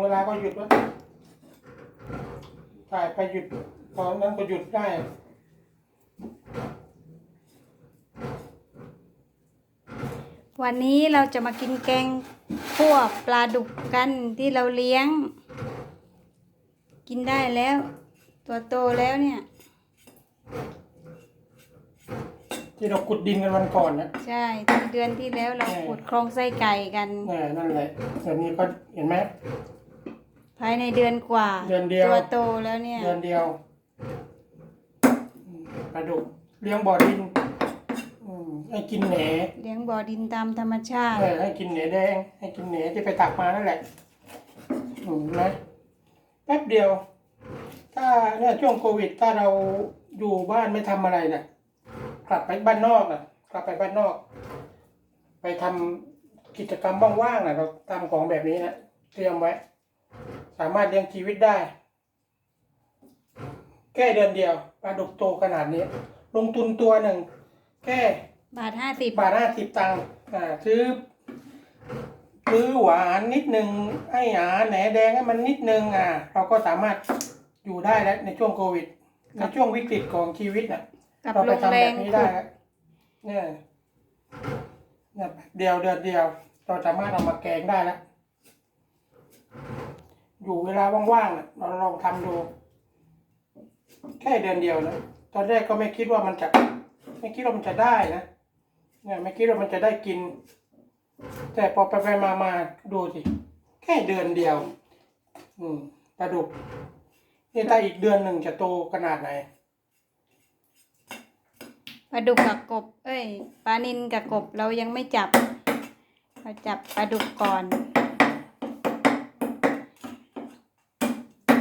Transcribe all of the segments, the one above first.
เวลาก็หยุดวะถ่ายไปหยุด ตอนนั้นก็หยุดได้วันนี้เราจะมากินแกงคั่วปลาดุกกันที่เราเลี้ยง กินได้แล้ว ตัวโตแล้วเนี่ย ที่เราขุดดินกันวันก่อนนะใช่ที่เดือนที่แล้วเราใช่ขุดคลองไส้ไก่กันแน่นั่นแหละเดี๋ยวนี้ก็เห็นไหม ภายในเดือนกว่า เดือนเดียว ตัวโตแล้วเนี่ย เดือนเดียวอืมปลาดุกเลี้ยงบ่อดินอืมให้กินแหนเลี้ยงบ่อดินตามธรรมชาติเออให้กินแหนแดง ให้กินแหนที่ไปตักมานั่นแหละอืมนะแป๊บเดียว ถ้าเนี่ยช่วงโควิด ถ้าเราอยู่บ้านไม่ทำอะไรเนี่ยกลับไปบ้านนอกอะ กลับไปบ้านนอก ไปทำกิจกรรมว่างๆนะเราทำของแบบนี้นะเตรียมไว้ สามารถเลี้ยงชีวิตได้ แค่เดือนเดียวปลาดุกโตขนาดนี้ ลงทุนตัวหนึ่งแค่บาทห้าสิบ บาทห้าสิบตังค์อ่าซื้อซื้อหวานนิดนึงไอ้หาแหนแดงให้มันนิดนึงอะเราก็สามารถอยู่ได้แล้วในช่วงโควิดในช่วงวิกฤตของชีวิตน่ะ กับเราลไปงทำแรแบงบนี้ขุได้ดแล้วเนี่ยเนี่ยเดียวเดือนเดียว เราสามารถเอามาแกงได้แล้ว อยู่เวลาว่างๆน่ะเราลองทำดู แค่เดือนเดียวนะตอนแรกก็ไม่คิดว่ามันจะ ไม่คิดว่ามันจะได้นะเนี่ยไม่คิดว่ามันจะได้กิน แต่พอไปไปมามาดูสิแค่เดือนเดียว อืมปลาดุกนี่ถ้าอีกเดือนหนึ่งจะโตขนาดไหนปลาดุกกับกบ เอ้ยปลานินกับกบเรายังไม่จับเราจับปลาดุกก่อน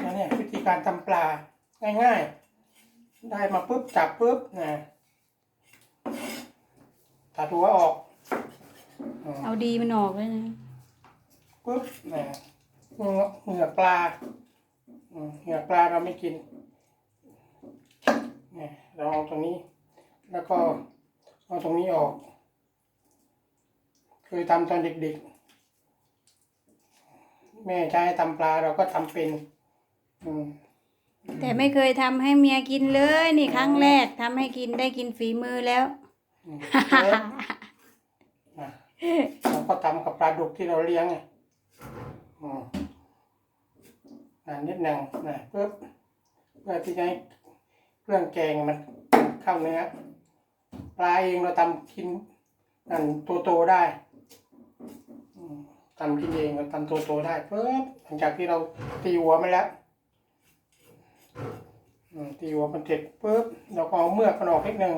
นะเนี่ยวิธี การทำปลาง่ายๆ ได้มาปุ๊บจับปุ๊บนะตัดหัวออกอืมเอาดีมันออกเลยนะปุ๊บนะเหงือกเหงือกปลาอืมเหงือกปลาเราไม่กินเนี่ยเราเอาตรงนี้ แล้วก็เอาตรงนี้ออก เคยทำตอนเด็กๆ แม่ใช้ให้ทำปลาเราก็ทำเป็นอืม แต่ไม่เคยทำให้เมียกินเลย นี่ครั้งแรกทำให้กินได้กินฝีมือแล้วอืมเอ๊ะอะเราก็ทำกับปลาดุกที่เราเลี้ยงไงอืมอ่านิดหนึ่งนะเพื่อเพื่อที่จะให้เครื่องแกงมันเข้าเนื้อปลาเองเราทำกินนั่นตัวโตๆได้อืมทำกินเองเราทำตัวโตๆได้เพิ่มหลังจากที่เราตีหัวมันแล้วอืม ตีหัวมันเสร็จปุ๊บเราก็เอาเมือกมันออกนิดหนึ่ง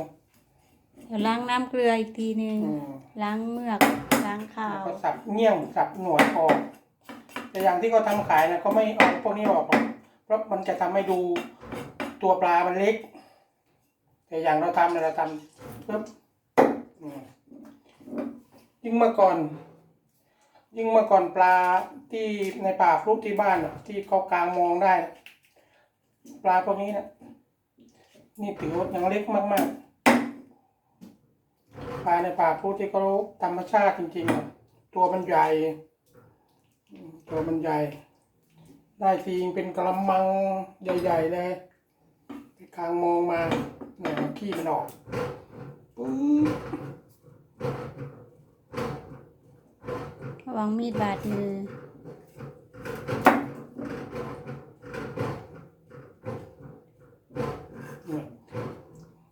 เดี๋ยวล้างน้ำเกลืออีกทีหนึ่งอืมล้างเมือกล้างขาแล้ววก็สับเงี้ยงสับหนวดออกแต่อย่างที่เขาทำขายนะเขาไม่เอาพวกนี้ออกหรอกเพราะมันจะทำให้ดูตัวปลามันเล็ก แต่อย่างเราทำเนี่ยเราทำปึ๊บอืมยิ่งเมื่อก่อน ยิ่งเมื่อก่อนปลาที่ในป่าพลุที่บ้านน่ะที่เขากลางมองได้น่ะ ปลาพวกนี้นะนี่ถือว่ายังเล็กมากๆปลาในป่าพลุที่เขาธรรมชาติจริงๆ ตัวมันใหญ่ ตัวมันใหญ่ ได้ทีงเป็นกระมังใหญ่ๆเลยไปกลางมองมาเนี่ยขี้มันออกปึ๊บระวังมีดบาดมือ เนี่ย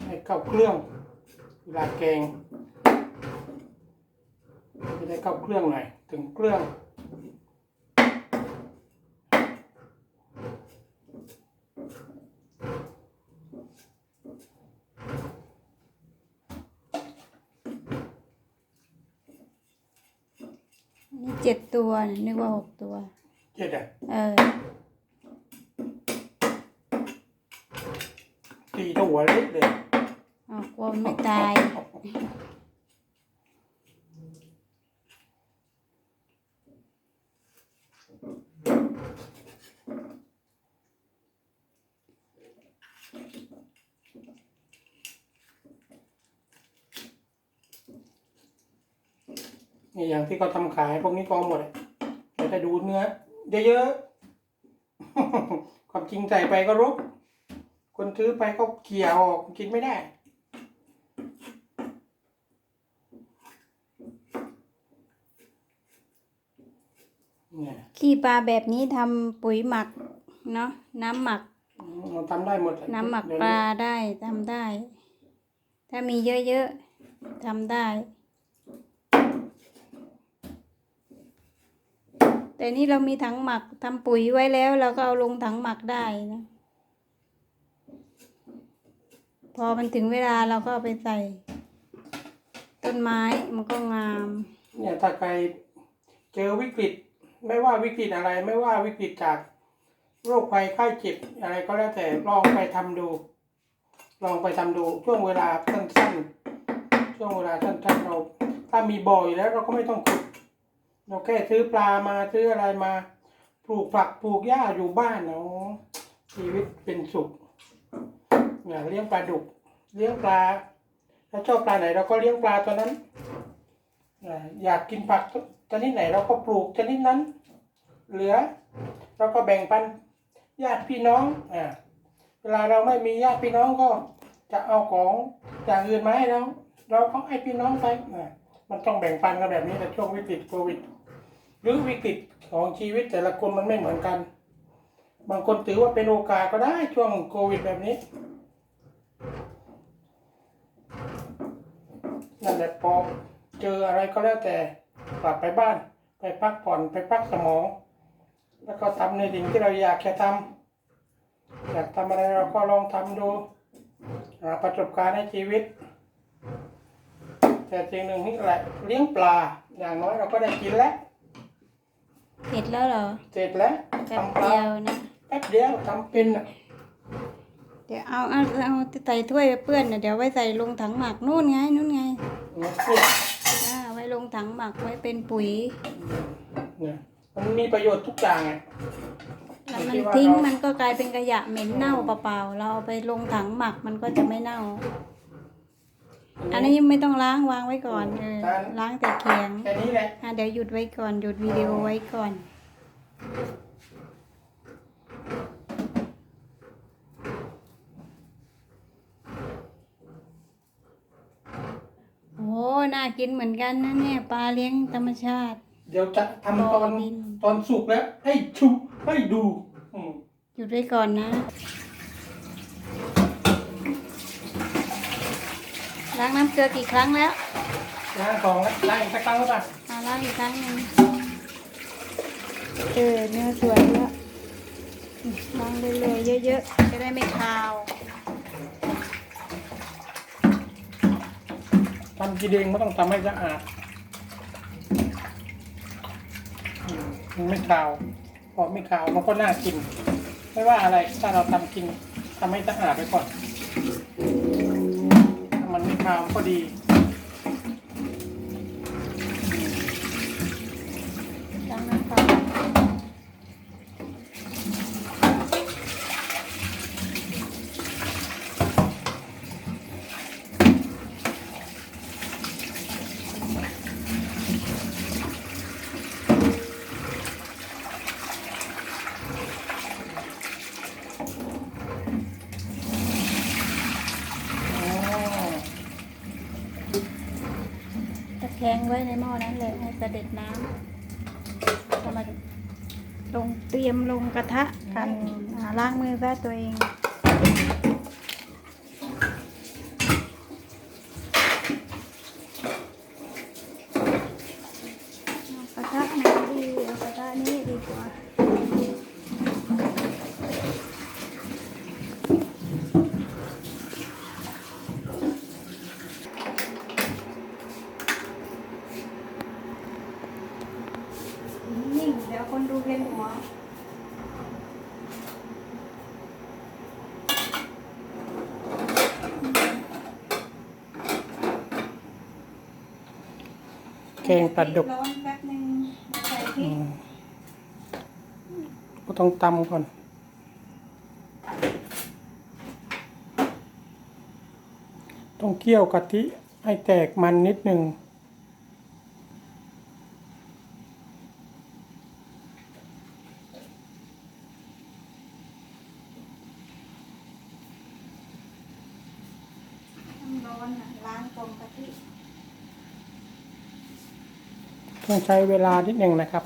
ให้ เข้าเครื่องเวลาแกงจะได้เข้าเครื่องหน่อยถึงเครื่องนี่เจ็ดตัวนึกว่าหกตัว เจ็ดอะเออตีตัวเล็กเลย เอากลัวไม่ตาย นี่อย่างที่เขาทำขายพวกนี้กอาหมดอะเราจะดูเนื้อเยอะๆ ความจริงใส่ไปก็รบ คนซื้อไปก็เขี่ยออกกินไม่ได้ เนี่ย ขี้ปลาแบบนี้ทำปุ๋ยหมักเนาะน้ำหมัก เราทำได้หมดน้ำหมักเดี๋ยวปนี้ลาได้ทำได้ ถ้ามีเยอะๆทำได้ แต่นี่เรามีถังหมักทำปุ๋ยไว้แล้วเราก็เอาลงถังหมักได้นะพอมันถึงเวลาเราก็เอาไปใส่ ต้นไม้มันก็งาม เนี่ยถ้าใครเจอวิกฤต ไม่ว่าวิกฤตอะไรไม่ว่าวิกฤตจากโรคภัยไข้เจ็บอะไรก็แล้วแต่ลองไปทำดู ลองไปทำดูช่วงเวลาสั้นๆ ช่วงเวลาสั้นๆเรา ถ้ามีบ่ออยู่แล้วเราก็ไม่ต้องขุดเราแค่ซื้อปลามาซื้ออะไรมาปลูกผักปลูกหญ้าอยู่บ้านเนาะชีวิตเป็นสุขเนี่ยเลี้ยงปลาดุก เลี้ยงปลาถ้าชอบปลาไหนเราก็เลี้ยงปลาตัวนั้นอ่าอยากกินผัก ชนิดไหนเราก็ปลูกชนิดนั้น เหลือ เราก็แบ่งปันญาติพี่น้องอ่าเวลาเราไม่มีญาติพี่น้องก็จะเอาของอย่างอื่นมาให้เราเราก็ให้พี่น้องไปอ่ามันต้องแบ่งปันกันแบบนี้ในช่วงวิกฤตโควิด หรือวิกฤตของชีวิตแต่ละคนมันไม่เหมือนกัน บางคนถือว่าเป็นโอกาสก็ได้ช่วงโควิดแบบนี้นั่นแหละพอเจออะไรก็แล้วแต่ กลับไปบ้าน ไปพักผ่อนไปพักสมอง แล้วก็ทำในสิ่งที่เราอยากจะทำอยากทำอะไรเราก็ลองทำดูหาประสบการณ์ในชีวิต แต่สิ่งหนึ่งนี่แหละเลี้ยงปลาอย่างน้อยเราก็ได้กินแล้วเสร็จแล้วเหรอเสร็จแล้วแป๊บทำปลาเดียวนะแป๊บเดียวทำเป็นอะเดี๋ยวเอาเอาเอาใส่ถ้วยไปเปื้อนน่ะเดี๋ยวไว้ใส่ลงถังหมักนู่นไงนู่นไง ถังหมักไว้เป็นปุ๋ย เนี่ยมันมีประโยชน์ทุกอย่างอะแล้วอยู่มันที่ว่าทิ้งเรามันก็กลายเป็นขยะเหม็นเน่าเปล่าๆ เราเอาไปลงถังหมักมันก็จะไม่เน่า อันนี้ไม่ต้องล้างวางไว้ก่อนเออล้างแต่เคียงแค่นี้แหละ อะเดี๋ยวหยุดไว้ก่อนหยุดวิดีโอไว้ก่อน โอ้ น่ากินเหมือนกันนะเนี่ยปลาเลี้ยงธรรมชาติ เดี๋ยวจะทำตอนดินตอนสุกแล้ว ให้ชุบให้ดูอืมหยุดไว้ก่อนนะ ล้างน้ำเกลือกี่ครั้งแล้วล้างของแล้วล้างอีกสักครั้งหรือเปล่าเอาล้างอีกครั้งหนึ่งเออเนื้อสวยแล้วล้างเรื่อยๆเยอะๆจะได้ไม่คาว ทำกินเองไม่ต้องทำให้สะอาดมมันไม่ขาว พอไม่ขาวมันก็น่ากิน ไม่ว่าอะไรถ้าเราทำกินทำให้สะอาดไปก่อน ถ้ามันไม่ขาวก็ดี ล้างน้ำเปล่า อ๋อ ตะ แคงไว้ในหม้อนั้นเลยให้เสด็จน้ำก็มาลงเตรียมลงกระทะกันอ่าล้างมือซะตัวเอง เอากระทะไหนดีเอากระทะนี้ดีกว่า นิ่งเดี๋ยว คนดูเวียนหัวแกงปลาดุกร้อนแป๊บนึงใส่พริอืกมก็ต้องตำก่อนต้องเคี่ยวกะทิให้แตกมันนิดหนึ่ง ร้ อนน่ะล้างกลมกะทิต้องใช้เวลานิดหนึ่งนะครับ